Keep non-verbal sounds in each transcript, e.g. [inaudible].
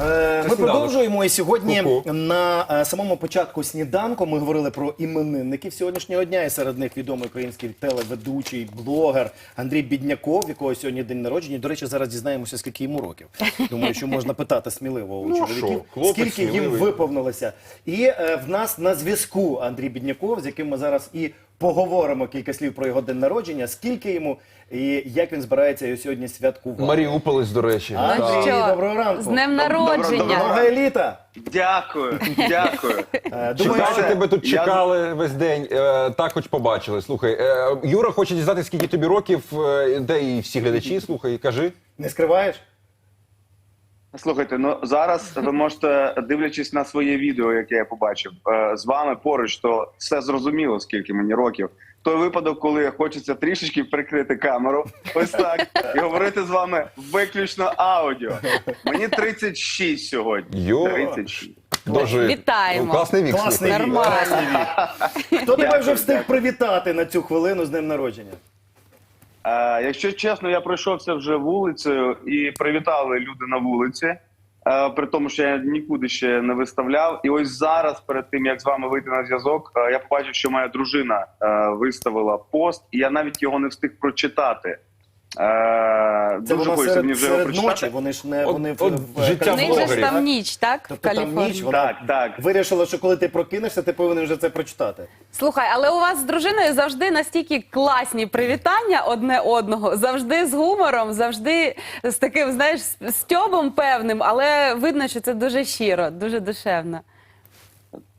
Е, Ми продовжуємо і сьогодні Ку-ку. на е, самому початку сніданку ми говорили про іменинників сьогоднішнього дня. І серед них відомий український телеведучий, блогер Андрій Бідняков, якого сьогодні день народження. До речі, зараз дізнаємося, скільки йому років. Думаю, що можна питати сміливо у Ну, чоловіків, що, хлопець скільки їм сміливий. виповнилося. І е, в нас на зв'язку Андрій Бідняков, з яким ми зараз і поговоримо кілька слів про його день народження, скільки йому і як він збирається його сьогодні святкувати. Маріуполець, до речі. Андрій, Так. що? доброго ранку. З днем народження. Много еліта. Дякую, дякую. Е, Думаю, Чекали що- тебе тут я- чекали весь день. Е, так хоч побачили. Слухай, е, Юра хоче дізнатися, скільки тобі років, е, де і всі глядачі, слухай, кажи. не скриваєш? Слухайте, ну зараз ви можете, дивлячись на своє відео, яке я побачив, е, з вами поруч, то все зрозуміло, скільки мені років. Той випадок, коли хочеться трішечки прикрити камеру, ось так, і говорити з вами виключно аудіо. Мені 36 сьогодні. Йо. 36. Дожив. Вітаємо. Ну, класний вік. Класний вік. Нормально. класний вік. Хто тебе вже встиг привітати на цю хвилину з днем народження? Якщо чесно, я пройшовся вже вулицею і привітали люди на вулиці. При тому, що я нікуди ще не виставляв. І ось зараз, перед тим як з вами вийти на зв'язок, я побачив, що моя дружина виставила пост, і я навіть його не встиг прочитати. Е, Це дуже хочеться мені вже його серед ночі, прочитати. вони ж не От- вони в- от в життя В них же ж блогерів. там ніч, так? В Тобто там Каліфорнії. ніч, вона Так, так. вирішила, що коли ти прокинешся, ти повинен вже це прочитати. Слухай, але у вас з дружиною завжди настільки класні привітання одне одного, завжди з гумором, завжди з таким, знаєш, з- стьобом певним, але видно, що це дуже щиро, дуже душевно.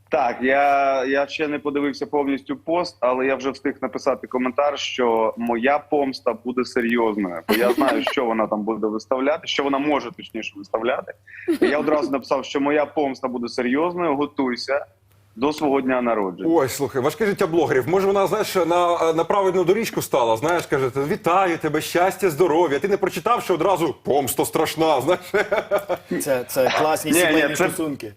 Так, я, я ще не подивився повністю пост, але я вже встиг написати коментар, що моя помста буде серйозною, бо я знаю, що вона там буде виставляти, що вона може точніше виставляти. І я одразу написав, що моя помста буде серйозною. Готуйся до свого дня народження. Ой, слухай, важке життя блогерів. Може, вона знаєш на, на правильну доріжку стала. Знаєш, каже, вітаю тебе, щастя, здоров'я. Ти не прочитав, що одразу помста страшна. Знаєш, Це, це класні Ні, ні, сімейні це- стосунки.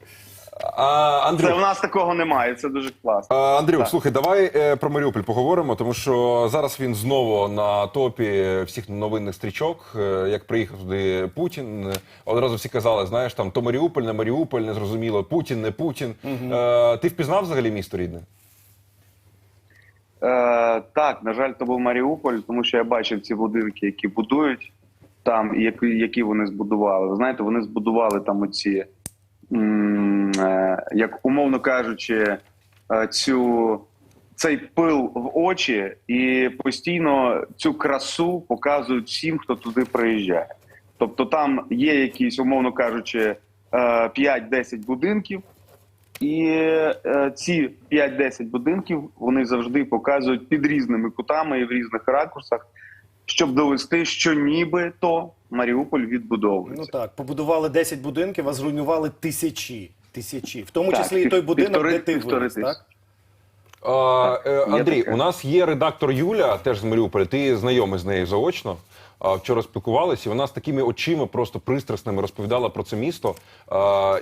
А, Це у нас такого немає. Це дуже класно. А, Андрюк, Так. слухай, давай е, про Маріуполь поговоримо, тому що зараз він знову на топі всіх новинних стрічок. Е, як приїхав туди Путін, е, одразу всі казали, знаєш, там то Маріуполь, не Маріуполь, не зрозуміло, Путін, не Путін. Е, ти впізнав взагалі місто рідне? Е, так, на жаль, то був Маріуполь, тому що я бачив ці будинки, які будують там, і які, які вони збудували. Ви знаєте, вони збудували там оці, м, як умовно кажучи, е, цю. Цей пил в очі і постійно цю красу показують всім, хто туди приїжджає. Тобто там є якісь, умовно кажучи, е, 5-10 будинків, і е, ці 5-10 будинків вони завжди показують під різними кутами і в різних ракурсах, щоб довести, що нібито Маріуполь відбудовується. Ну так, побудували 10 будинків, а зруйнували тисячі. Тисячі. В тому Так, числі і той будинок, півтори- де ти півтори виріс, так? А, е, Андрій, у нас є редактор Юля, теж з Маріуполя. Ти знайомий з нею заочно. Вчора спілкувалися, і вона з такими очима просто пристрасними розповідала про це місто.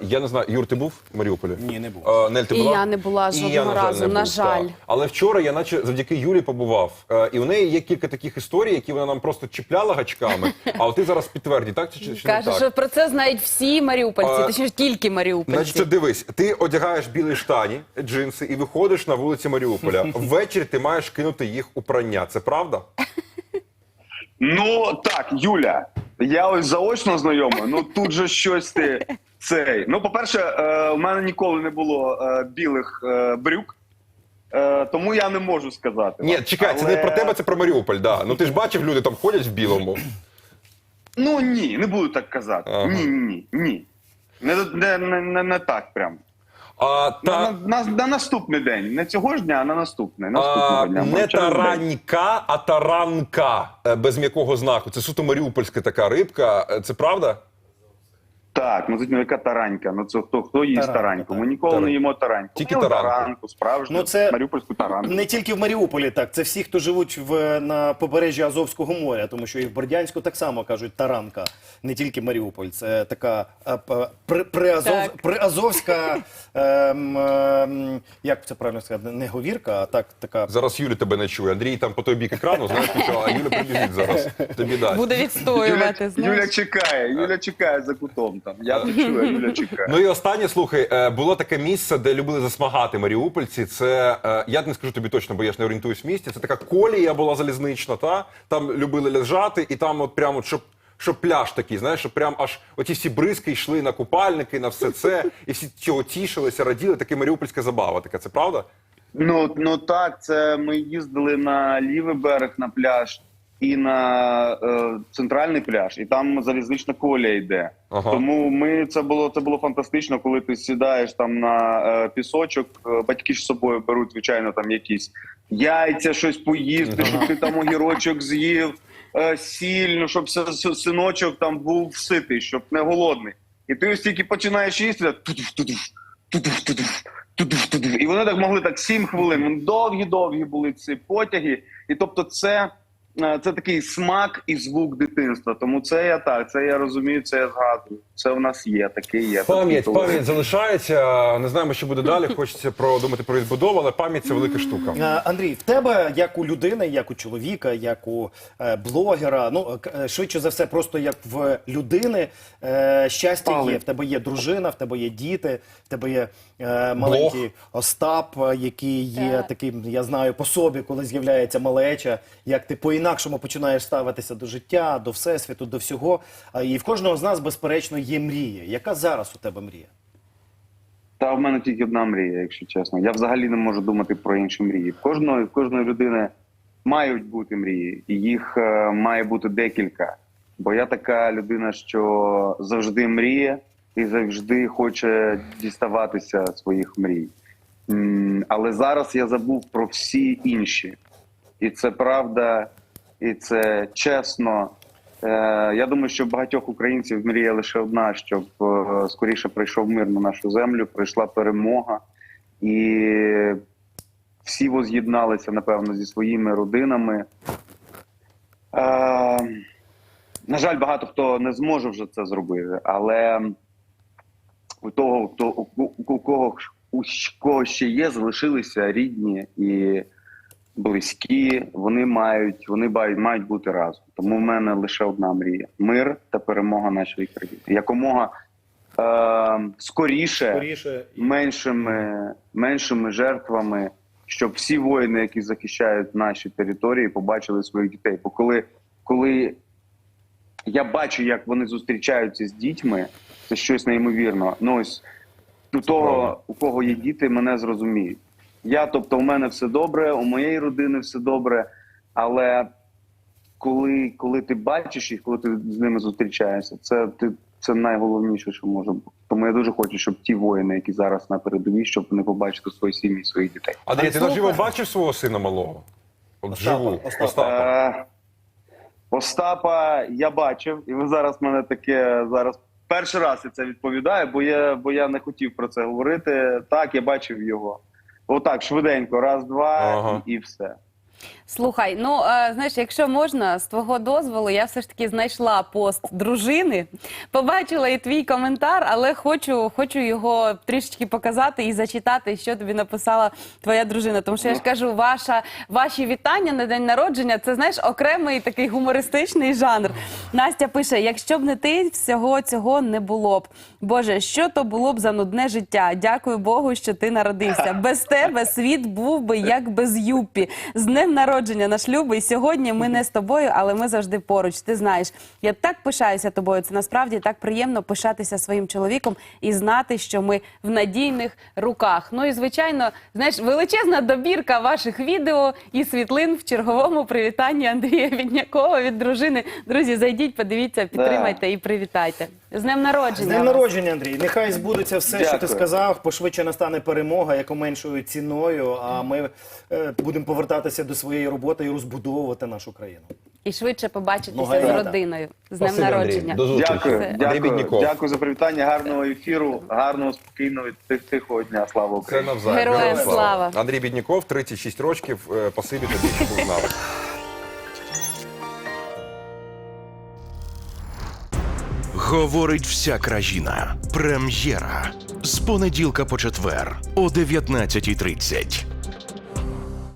Я не знаю, Юр, ти був в Маріуполі? Ні, не був. Нель, ти І була? я не була жодного я, на жаль, разу, не на жаль. так. Але вчора я, наче завдяки Юлі, побував. І у неї є кілька таких історій, які вона нам просто чіпляла гачками. А от ти зараз підтверді, так чи, чи не Каже, так? що про це знають всі маріупольці, А, точніше тільки маріупольці. Значить, дивись, ти одягаєш білі штані, джинси і виходиш на вулиці Маріуполя. [laughs] Ввечері ти маєш кинути їх у прання. Це правда? Ну так, Юля, я ось заочно знайомий. Ну тут же щось ти цей. Ну, по-перше, е, у мене ніколи не було е, білих е, брюк, е, тому я не можу сказати. Ні, вам. чекай, це Але- не про тебе, це про Маріуполь. Да. Ну ти ж бачив, люди там ходять в білому. Ну ні, не буду так казати. Ага. Ні, ні, ні. Не, не, не, не, не так прям. А та на, на, на наступний день. Не цього ж дня, а на наступний. а, Наступного дня. не таранька, а таранка е, без м'якого знаку. Це суто маріупольська така рибка. Е, Це правда? Так, ну ну, яка таранька? Ну це хто хто їсть Таранька, тараньку? Ми ніколи Таранька. не їмо тараньку. Тільки Ми таранку. таранку, справжню Ну, це маріупольську таранку. Не тільки в Маріуполі, так це всі, хто живуть в на побережжі Азовського моря, тому що і в Бердянську так само кажуть таранка, не тільки Маріуполь. Це така при, приазов, Так. приазовська, [laughs] ем, ем, як це правильно сказати, не говірка, а так така. Зараз Юля тебе не чує. Андрій там по той бік екрану, знаєш, нічого, а Юля прибіжить зараз. Тобі дасть. Буде відстоювати. Юля, знаєш. Юля чекає, Юля чекає за кутом там. Я не чую, а Юля чекає. Ну і останнє, слухай, е, було таке місце, де любили засмагати маріупольці. Це е, я не скажу тобі точно, бо я ж не орієнтуюсь в місті. Це така колія була залізнична, та там любили лежати, і там, от прямо, от, щоб. Щоб пляж такий, знаєш, щоб прям аж оті всі бризки йшли на купальники, на все це, і всі цього тішилися, раділи. Таке маріупольська забава. Така, це правда? Ну, ну так, це ми їздили на лівий берег на пляж і на е, центральний пляж, і там залізнична колія йде. Ага. Тому ми це було це було фантастично, коли ти сідаєш там на е, пісочок. е, батьки ж з собою беруть, звичайно, там якісь яйця, щось поїсти, щоб ти там огірочок з'їв, е, сіль, ну, щоб синочок там був ситий, щоб не голодний. І ти ось тільки починаєш їсти, і вони так могли так сім хвилин. Довгі-довгі були ці потяги. І тобто, це, це такий смак і звук дитинства. Тому це я так, це я розумію, це я згадую. Це в нас є, таке є. Пам'ять, Такий пам'ять залишається. Не знаємо, що буде далі. Хочеться продумати про відбудову, але пам'ять це велика штука. Е, Андрій, в тебе як у людини, як у чоловіка, як у е, блогера, ну е, е, швидше за все, просто як в людини, е, щастя Але- є. В тебе є дружина, в тебе є діти, в тебе є е, маленький Остап, е, який є таким, я знаю по собі, коли з'являється малеча, як ти по-інакшому починаєш ставитися до життя, до всесвіту, до всього. І в кожного з нас, безперечно, є мрія. Яка зараз у тебе мрія? Та в мене тільки одна мрія, якщо чесно. Я взагалі не можу думати про інші мрії. В кожної, в кожної людини мають бути мрії, і їх е, має бути декілька. Бо я така людина, що завжди мріє і завжди хоче діставатися своїх мрій. Але зараз я забув про всі інші. І це правда, і це чесно. Е, я думаю, що багатьох українців мрія лише одна, щоб е, скоріше прийшов мир на нашу землю, прийшла перемога, і всі воз'єдналися, напевно, зі своїми родинами. Е, на жаль, багато хто не зможе вже це зробити, але у того, хто у, кого кого ще є, залишилися рідні і близькі, вони мають, вони мають бути разом. Тому в мене лише одна мрія: мир та перемога нашої країни. Якомога е, скоріше, Скоріше меншими, меншими жертвами, щоб всі воїни, які захищають наші території, побачили своїх дітей. Бо коли, коли я бачу, як вони зустрічаються з дітьми, це щось неймовірно. Ну ось у того, у кого є діти, мене зрозуміють. Я, тобто, у мене все добре, у моєї родини все добре, але коли, коли ти бачиш їх, коли ти з ними зустрічаєшся, це ти. Це найголовніше, що може бути. Тому я дуже хочу, щоб ті воїни, які зараз на передовій, щоб вони побачили свої сім'ї, своїх дітей. Андрій, ти слухай. наживо бачив свого сина малого? От Остапа, вживу. Остапа. Остапа. Е, Остапа я бачив, і ви зараз мене таке зараз перший раз я це відповідаю, бо я, бо я не хотів про це говорити. Так, я бачив його. Отак, швиденько, раз, два Ага. і, і все. Слухай, ну е, знаєш, якщо можна, з твого дозволу, я все ж таки знайшла пост дружини, побачила і твій коментар, але хочу, хочу його трішечки показати і зачитати, що тобі написала твоя дружина. Тому що я ж кажу, ваша ваші вітання на день народження це знаєш окремий такий гумористичний жанр. Настя пише: якщо б не ти, всього цього не було б. Боже, що то було б за нудне життя? Дякую Богу, що ти народився. Без тебе світ був би як без юпі. З днем народження наш любий. Сьогодні ми не з тобою, але ми завжди поруч. Ти знаєш, я так пишаюся тобою. Це насправді так приємно пишатися своїм чоловіком і знати, що ми в надійних руках. Ну і звичайно, знаєш, величезна добірка ваших відео і світлин в черговому привітанні Андрія Віднякова від дружини. Друзі, зайдіть, подивіться, підтримайте і привітайте. З днем народження. З днем народження, Андрій. Нехай збудеться все, що ти сказав. Пошвидше настане перемога, яку меншою ціною. А ми е, будемо повертатися до своєї роботи і розбудовувати нашу країну. і швидше побачитися Ну, з родиною з днем народження. Дякую, дякую, дякую за привітання. Гарного ефіру, гарного спокійного тих- тихого дня. Слава Україні. Героям слава. Андрій Бідніков, 36 років. Е, Спасибі тобі, що нами. Говорить вся країна. Прем'єра з понеділка по четвер о 19.30.